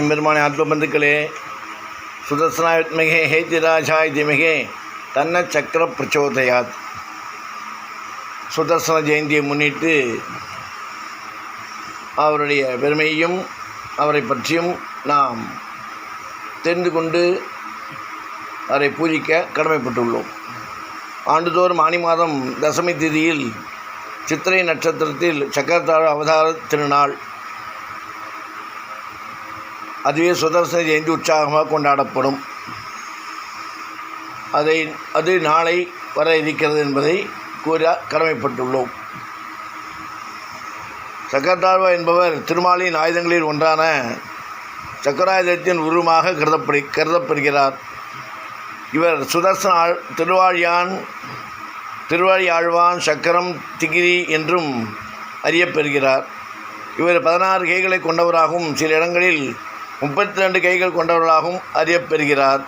எம்பெருமானி ஆத்மபந்துக்களே சுதர்சனாயுத்மிகே ஹேத்திராஜா திமிகே தன்ன சக்கர பிரச்சோதயாத். சுதர்சன ஜெயந்தியை முன்னிட்டு அவருடைய பெருமையையும் அவரை பற்றியும் நாம் தெரிந்து கொண்டு அவரை பூஜிக்க கடமைப்பட்டுள்ளோம். ஆண்டுதோறும் ஆணி மாதம் தசமி திதியில் சித்திரை நட்சத்திரத்தில் சக்கரத்தாழ் அவதார திருநாள் அதுவே சுதர்சன ஜெயந்தி உற்சாகமாக கொண்டாடப்படும். அதை அது நாளை வர இருக்கிறது என்பதை கூற கடமைப்பட்டுள்ளோம். சக்கரத்தாழ்வா என்பவர் திருமாலின் ஆயுதங்களில் ஒன்றான சக்கராயுதத்தின் உருவமாக கருதப்படு கருதப்படுகிறார். இவர் சுதர்சன ஆழ் திருவாழியான் திருவாழி ஆழ்வான் சக்கரம் திகிரி என்றும் அறியப்பெறுகிறார். இவர் பதினாறு கைகளை கொண்டவராகவும் சில இடங்களில் முப்பத்தி ரெண்டு கைகள் கொண்டவர்களாகவும் அறியப்பெறுகிறார்.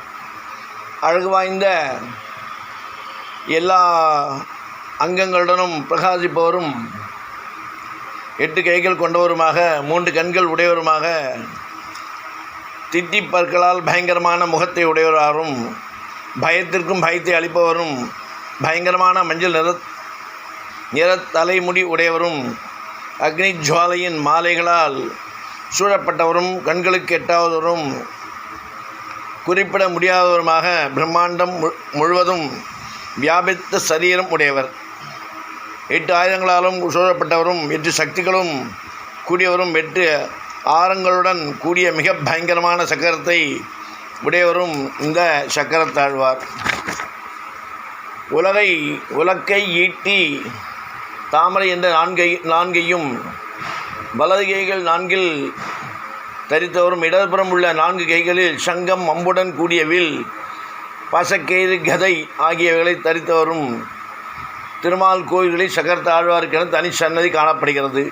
அழகு வாய்ந்த எல்லா அங்கங்களுடனும் பிரகாசிப்பவரும் எட்டு கைகள் கொண்டவருமாக மூன்று கண்கள் உடையவருமாக திட்டி பற்களால் பயங்கரமான முகத்தை உடையவராகவும் பயத்திற்கும் பயத்தை அளிப்பவரும் பயங்கரமான மஞ்சள் நிற நிற தலைமுடி உடையவரும் அக்னி ஜுவாலையின் மாலைகளால் சூழப்பட்டவரும் கண்களுக்கு எட்டாவதவரும் குறிப்பிட முடியாதவருமாக பிரம்மாண்டம் மு- முழுவதும் வியாபித்த சரீரம் உடையவர். எட்டு ஆயுதங்களாலும் சூழப்பட்டவரும் எட்டு சக்திகளும் கூடியவரும் எட்டு ஆரங்களுடன் கூடிய மிக பயங்கரமான சக்கரத்தை உடையவரும் இந்த சக்கரத்தாழ்வார். உலகை உலக்கை ஈட்டி தாமரை என்ற நான்கை நான்கையும் வலது கைகள் நான்கில் தரித்தவரும் இடதுபுறம் உள்ள நான்கு கைகளில் சங்கம் அம்புடன் கூடிய வில் பசக்கயிறு கதை ஆகியவைகளை தரித்தவரும் திருமால் கோயில்களில் சகர்த்த ஆழ்வாருக்கென தனி சன்னதி காணப்படுகிறது.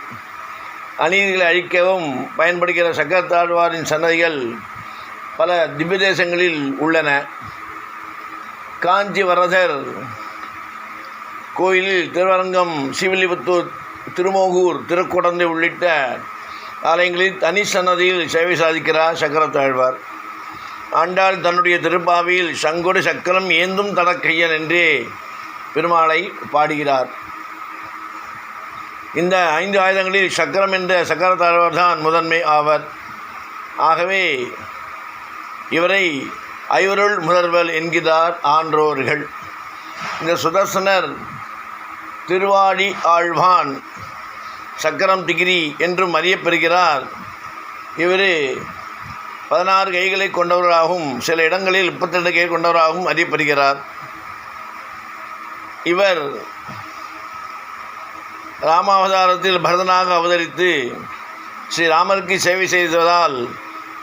அநீதிகளை அழிக்கவும் பயன்படுகிற சக்கரத்த ஆழ்வாரின் சன்னதிகள் பல திவ்ய தேசங்களில் உள்ளன. காஞ்சி வரதர் கோயிலில் திருவரங்கம் சிவில்லிபுத்தூர் திருமோகூர் திருக்குடந்தை உள்ளிட்ட ஆலயங்களில் தனி சன்னதியில் சேவை சாதிக்கிறார் சக்கரத்தாழ்வார். ஆண்டாள் தன்னுடைய திருப்பாவியில் சங்கொடு சக்கரம் ஏந்தும் தடக்கையன் என்று பெருமாளை பாடுகிறார். இந்த ஐந்து ஆயுதங்களில் சக்கரம் என்ற சக்கரத்தாழ்வார் தான் முதன்மை ஆவர். ஆகவே இவரை ஐவருள் முதல்வர் என்கிறார் ஆன்றோர்கள். இந்த சுதர்சனர் திருவாடி ஆழ்வான் சக்கரம் டிகிரி என்றும் அறியப்பெறுகிறார். இவர் பதினாறு கைகளை கொண்டவராகவும் சில இடங்களில் முப்பத்திரெண்டு கை கொண்டவராகவும் அறியப்படுகிறார். இவர் ராமாவதாரத்தில் பரதனாக அவதரித்து ஸ்ரீராமருக்கு சேவை செய்ததால்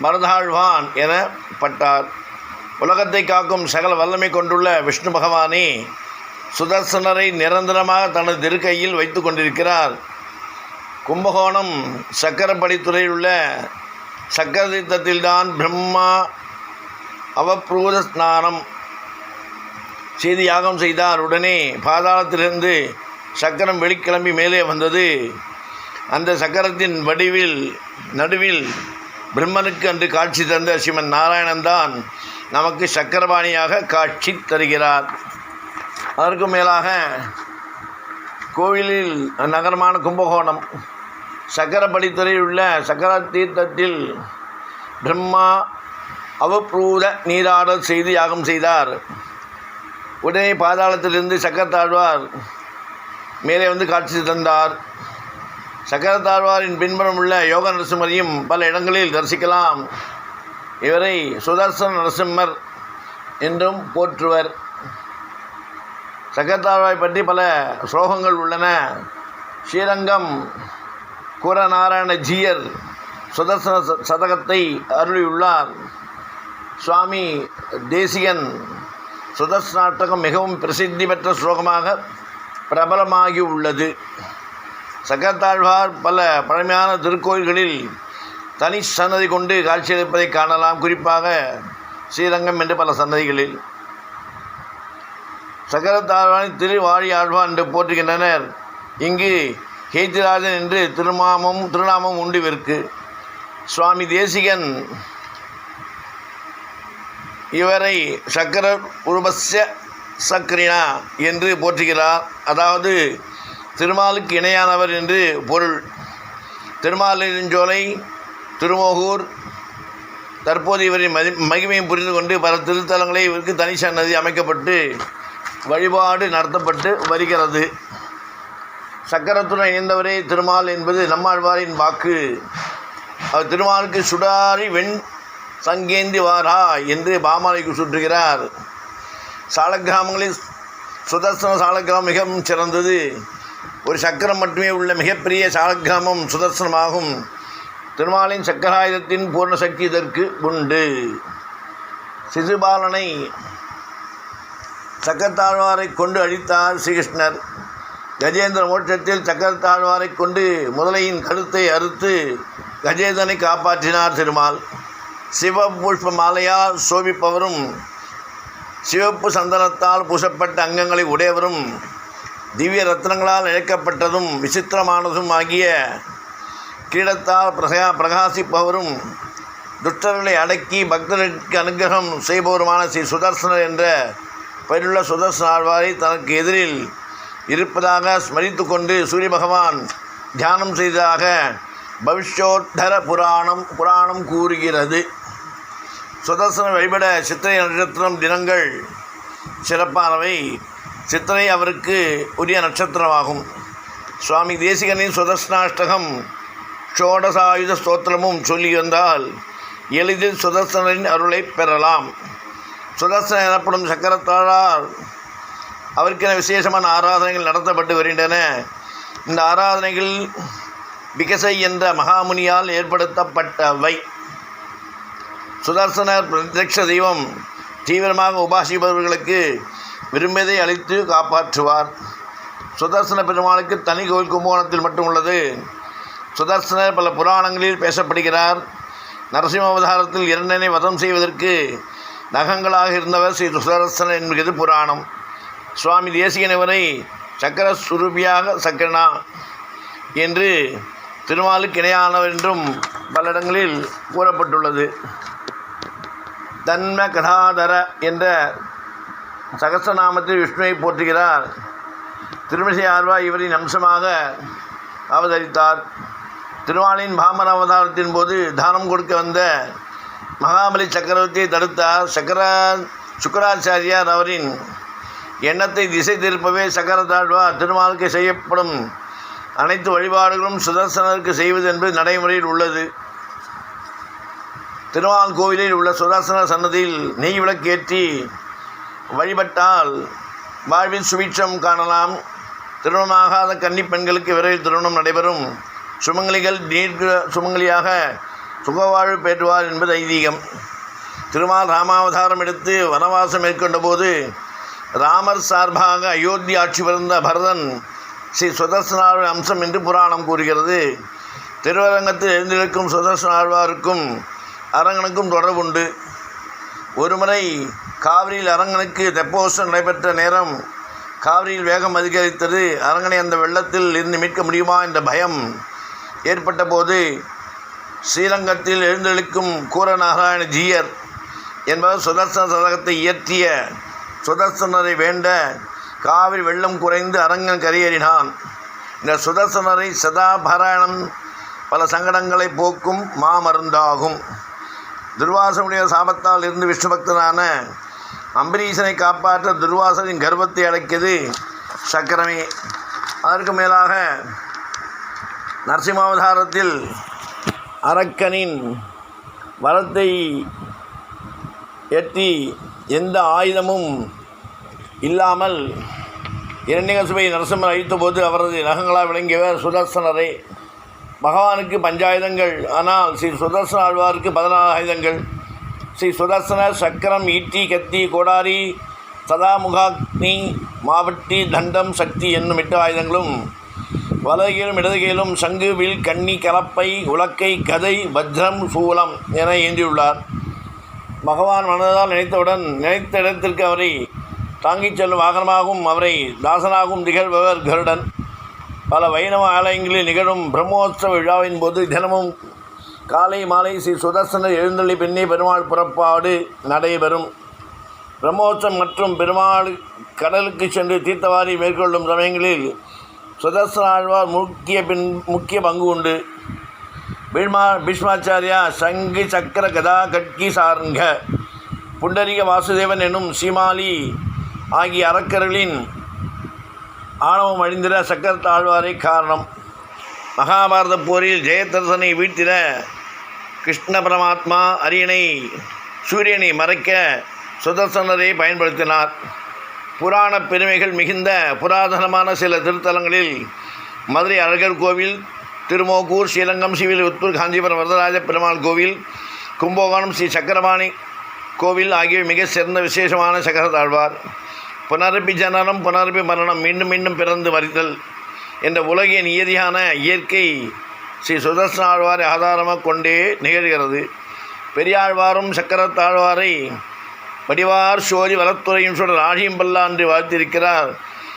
பரதாழ்வான் எனப்பட்டார். உலகத்தை காக்கும் சகல வல்லமை கொண்டுள்ள விஷ்ணு பகவானே சுதர்சனரை நிரந்தரமாக தனது திருக்கையில் வைத்து கொண்டிருக்கிறார். கும்பகோணம் சக்கரப்படித்துறையில் உள்ள சக்கர தீர்த்தத்தில்தான் பிரம்மா அவப்ரூத ஸ்நானம் செய்து யாகம் செய்தார். உடனே பாதாளத்திலிருந்து சக்கரம் வெளிக்கிளம்பி மேலே வந்தது. அந்த சக்கரத்தின் வடிவில் நடுவில் பிரம்மனுக்கு அன்று காட்சி தந்த ஸ்ரீமன் நாராயணன் தான் நமக்கு சக்கரபாணியாக காட்சி தருகிறார். அதற்கு மேலாக கோவிலில் நகரமான கும்பகோணம் சக்கரப்படித்துறையில் உள்ள சக்கர தீர்த்தத்தில் பிரம்மா அவப்ரூத நீராடல் செய்து யாகம் செய்தார். உடனே பாதாளத்திலிருந்து சக்கரத்தாழ்வார் மேலே வந்து காட்சி தந்தார். சக்கரத்தாழ்வாரின் பின்புறம் உள்ள யோக நரசிம்மரையும் பல இடங்களில் தரிசிக்கலாம். இவரை சுதர்சன நரசிம்மர் என்றும் போற்றுவர். சக்கரத்தாழ்வாரை பற்றி பல ஸ்லோகங்கள் உள்ளன. ஸ்ரீரங்கம் குரநாராயண ஜீயர் சுதர்சன சதகத்தை அருளியுள்ளார். சுவாமி தேசிகன் சுதர்சனாட்டகம் மிகவும் பிரசித்தி பெற்ற ஸ்லோகமாக பிரபலமாகி உள்ளது. சக்கரத்தாழ்வார் பல பழமையான திருக்கோயில்களில் தனி சன்னதி கொண்டு காட்சியளிப்பதை காணலாம். குறிப்பாக ஸ்ரீரங்கம் என்று பல சன்னதிகளில். சக்கரத்தாழ்வானை திருவாழி ஆழ்வான் என்று போற்றுகின்றனர். இங்கு ஹேத்திராஜன் என்று திருமாமம் திருநாமம் உண்டுவிற்கு சுவாமி தேசிகன் இவரை சக்கர உருபஸ்ய சக்கரினா என்று போற்றுகிறார். அதாவது திருமாலுக்கு இணையானவர் என்று பொருள். திருமாலிருஞ்சோலை திருமோகூர் தற்போது இவரின் மதி மகிமையும் புரிந்து கொண்டு பல திருத்தலங்களை இவருக்கு தனி சன்னதி அமைக்கப்பட்டு வழிபாடு நடத்தப்பட்டு வருகிறது. சக்கரத்துடன் இணைந்தவரே திருமால் என்பது நம்மாழ்வாரின் வாக்கு. அவர் திருமாலுக்கு சுடாரி வெண் சங்கேந்தி வாரா என்று பாமாலைக்கு சுற்றுகிறார். சாலக்கிராமங்களில் சுதர்சன சாலக்கிராமம் மிகவும் சிறந்தது. ஒரு சக்கரம் மட்டுமே உள்ள மிகப்பெரிய சாலக்கிராமம் சுதர்சனமாகும். திருமாலின் சக்கராயுதத்தின் பூர்ண சக்தி இதற்கு உண்டு. சிசுபாலனை சக்கரத்தாழ்வாரை கொண்டு அழித்தார் ஸ்ரீகிருஷ்ணர். கஜேந்திர மோட்சத்தில் சக்கரத்தாழ்வாரை கொண்டு முதலையின் கழுத்தை அறுத்து கஜேந்திரனை காப்பாற்றினார் திருமால். சிவ புஷ்ப மாலையால் சோபிப்பவரும் சிவப்பு சந்தனத்தால் பூசப்பட்ட அங்கங்களை உடையவரும் திவ்ய ரத்னங்களால் இழைக்கப்பட்டதும் விசித்திரமானதும் ஆகிய கிரீடத்தால் பிரகா பிரகாசிப்பவரும் துஷ்டர்களை அடக்கி பக்தர்களுக்கு அனுகிரகம் செய்பவருமான ஸ்ரீ சுதர்சனர் என்ற பெயருள்ள சுதர்சன ஆழ்வாரை தனக்கு எதிரில் இருப்பதாக ஸ்மரித்து கொண்டு சூரிய பகவான் தியானம் செய்ததாக பவிஷ்யோத்தர புராணம் புராணம் கூறுகிறது. சுதர்சன வழிபட சித்திரை நட்சத்திரம் தினங்கள் சிறப்பானவை. சித்திரை அவருக்கு உரிய நட்சத்திரமாகும். சுவாமி தேசிகனின் சுதர்சனாஷ்டகம் ஷோடசாயுத ஸ்தோத்திரமும் சொல்லி வந்தால் எளிதில் சுதர்சனின் அருளை பெறலாம். சுதர்சன எனப்படும் சக்கரத்தாழால் அவருக்கென விசேஷமான ஆராதனைகள் நடத்தப்பட்டு வருகின்றன. இந்த ஆராதனைகள் பிகசை என்ற மகாமுனியால் ஏற்படுத்தப்பட்டவை. சுதர்சனர் பிரத்யக்ஷ தெய்வம் தீவிரமாக உபாசிப்பவர்களுக்கு விரும்பியதை அளித்து காப்பாற்றுவார். சுதர்சன பெருமாளுக்கு தனி கோயில் கும்பகோணத்தில் மட்டும் உள்ளது. சுதர்சனர் பல புராணங்களில் பேசப்படுகிறார். நரசிம்ம அவதாரத்தில் இரண்டனை வதம் செய்வதற்கு நகங்களாக இருந்தவர் ஸ்ரீ சுதர்சனர் என்கிறது புராணம். சுவாமி தேசிகனவரை சக்கர சுரூபியாக சக்கரனா என்று திருமாலுக்கு இணையானவர் என்றும் பல இடங்களில் கூறப்பட்டுள்ளது. தன்ம கதாதர என்ற சகசநாமத்தில் விஷ்ணுவை போற்றுகிறார். திருமிசை ஆர்வா இவரின் அம்சமாக அவதரித்தார். திருவாளின் பாமர அவதாரத்தின் போது தானம் கொடுக்க வந்த மகாபலி சக்கரவர்த்தியை தடுத்தார் சக்கரா சுக்கராச்சாரியார் அவரின் எண்ணத்தை திசை திருப்பவே சக்கரத்தாழ்வார் திருமாலுக்கு செய்யப்படும் அனைத்து வழிபாடுகளும் சுதர்சனருக்கு செய்வது என்பது நடைமுறையில் உள்ளது. திருமால் கோவிலில் உள்ள சுதர்சன சன்னதியில் நெய் விளக்கேற்றி வழிபட்டால் வாழ்வில் சுபீட்சம் காணலாம். திருமணமாகாத கன்னி பெண்களுக்கு விரைவில் திருமணம் நடைபெறும். சுமங்கலிகள் நீர்க சுமங்கலியாக சுகவாழ்வு பெற்றுவார் என்பது ஐதீகம். திருமால் ராமாவதாரம் எடுத்து வனவாசம் மேற்கொண்ட போது ராமர் சார்பாக அயோத்தி ஆட்சி பிறந்த பரதன் ஸ்ரீ சுதர்சனாவின் அம்சம் என்று புராணம் கூறுகிறது. திருவரங்கத்தில் எழுந்திருக்கும் சுதர்சனாழ்வாருக்கும் அரங்கனுக்கும் தொடர்புண்டு. ஒருமுறை காவிரியில் அரங்கனுக்கு தெப்போசம் நடைபெற்ற நேரம் காவிரியில் வேகம் அதிகரித்தது. அரங்கனை அந்த வெள்ளத்தில் இருந்து மீட்க முடியுமா என்ற பயம் ஏற்பட்ட போது ஸ்ரீரங்கத்தில் எழுந்தளிக்கும் கூரநாராயண ஜீயர் என்பவர் சுதர்சன சதகத்தை இயற்றிய சுதர்சனரை வேண்ட காவிரி வெள்ளம் குறைந்து அரங்கன் கரையேறினான். இந்த சுதர்சனரை சதா பாராயணம் பல சங்கடங்களை போக்கும் மாமருந்தாகும். துர்வாசனுடைய சாபத்தால் இருந்து விஷ்ணு பக்தனான அம்பரீஷனை காப்பாற்ற துர்வாசனின் கர்ப்பத்தை அடைக்கியது சக்கரமே. அதற்கு மேலாக நரசிம்மாவதாரத்தில் அரக்கனின் வரத்தை எட்டி எந்த ஆயுதமும் இல்லாமல் இரண்யகசுபை நரசிம்மர் அழித்தபோது அவரது நகங்களாக விளங்கியவர் சுதர்சனரே. பகவானுக்கு பஞ்சாயுதங்கள். ஆனால் ஸ்ரீ சுதர்சன ஆழ்வாருக்கு பதினாறு ஆயுதங்கள். ஸ்ரீ சுதர்சன சக்கரம் ஈட்டி கத்தி கோடாரி சதாமுகாக்னி மாவட்டி தண்டம் சக்தி என்னும் எட்டு ஆயுதங்களும் வலகையிலும் இடதுகையிலும் சங்கு வில் கன்னி கலப்பை உலக்கை கதை வஜ்ரம் சூலம் என ஏந்தியுள்ளார். பகவான் மனதால் நினைத்தவுடன் நினைத்த இடத்திற்கு அவரை தாங்கிச் செல்லும் வாகனமாகவும் அவரை தாசனாகவும் திகழ்பவர் கருடன். பல வைணவ ஆலயங்களில் நிகழும் பிரம்மோற்சவ விழாவின் போது தினமும் காலை மாலை ஸ்ரீ சுதர்சனர் எழுந்தள்ளி பின்னே பெருமாள் புறப்பாடு நடைபெறும். பிரம்மோத்சவம் மற்றும் பெருமாள் கடலுக்கு சென்று தீர்த்தவாரி மேற்கொள்ளும் சமயங்களில் சுதர்சனாழ்வார் முக்கிய பின் முக்கிய பங்கு உண்டு. பீஷ்மா பீஷ்மாச்சாரியா சங்கு சக்கர கதா கட்கி சார்ங்க. புண்டரிக வாசுதேவன் எனும் சீமாலி ஆகிய அரக்கர்களின் ஆணவம் அழிந்திட சக்கரத்தாழ்வாரே காரணம். மகாபாரத போரில் ஜெயதர்சனை வீழ்த்திட கிருஷ்ண பரமாத்மா அரியணை சூரியனை மறைக்க சுதர்சனரை பயன்படுத்தினார். புராண பெருமைகள் மிகுந்த புராதனமான சில திருத்தலங்களில் மதுரை அழகர் கோவில் திருமோகூர் ஸ்ரீரங்கம் ஸ்ரீவில்லிபுத்தூர் காஞ்சிபுரம் வரதராஜ பெருமாள் கோவில் கும்பகோணம் ஸ்ரீ சக்கரபாணி கோவில் ஆகியவை மிக சிறந்த விசேஷமான சக்கர தாழ்வார். புனரப்பி ஜனனம் புனரப்பி மரணம் மீண்டும் மீண்டும் பிறந்து வரித்தல் என்ற உலகின் நியதியான இயற்கை ஸ்ரீ சுதர்சன ஆழ்வாரை ஆதாரமாக கொண்டே நிகழ்கிறது. பெரியாழ்வாரும் சக்கரத்தாழ்வாரை வடிவார் சோதி வளத்துறையும் சுடர் ஆழியும் பல்லாண்டு வாழ்த்திருக்கிறார்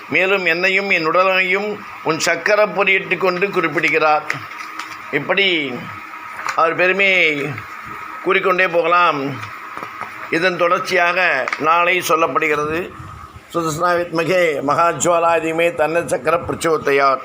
மேலும் என்னையும் என் உடலையும் உன் சக்கர பொறியிட்டு கொண்டு குறிப்பிடுகிறார். இப்படி அவர் பெருமையை கூறிக்கொண்டே போகலாம். இதன் தொடர்ச்சியாக நாளை சொல்லப்படுகிறது. சுதர்சனா வித்மகே மகாஜ்வாலாதிமே தன்ன சக்கர பிரச்சோத்தையார்